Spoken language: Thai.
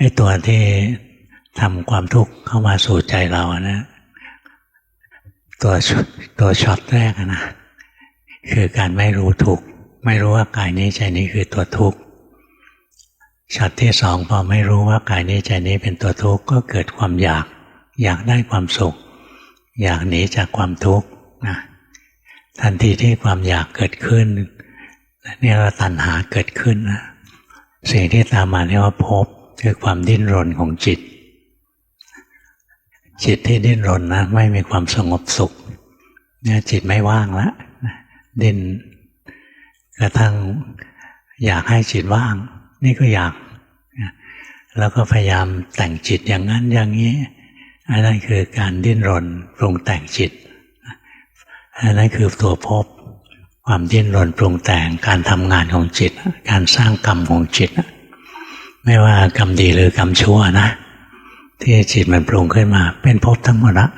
ไอ้ตัวที่ทำความทุกข์เข้ามาสู่ใจเรานะตัวตัวช็อตแรกนะคือการไม่รู้ทุกข์ไม่รู้ว่ากายนี้ใจนี้คือตัวทุกข์ช็อตที่สองพอไม่รู้ว่ากายนี้ใจนี้เป็นตัวทุกข์ก็เกิดความอยาก อยากได้ความสุข อยากหนีจากความทุกข์นะทันทีที่ความอยากเกิดขึ้นนี่เราตัณหาเกิดขึ้นนะสิ่งที่ตามมาเรียกว่าภพ คือความดิ้นรนของจิต จิตที่ดิ้นรนนะ ไม่มีความสงบสุขเนี่ยจิตไม่ว่างละดิ้นกระทั่งอยากให้จิตว่าง นี่ก็อยาก แล้วก็พยายามแต่งจิตอย่างนั้นอย่างนี้อันนั้นคือการดิ้นรนปรุงแต่งจิตอันนั้นคือตัวภพความดิ้นรนปรุงแต่งการทำงานของจิต การสร้างกรรมของจิต ไม่ว่ากรรมดีหรือกรรมชั่วนะ ที่จิตมันปรุงขึ้นมา เป็นภพทั้งหมดละ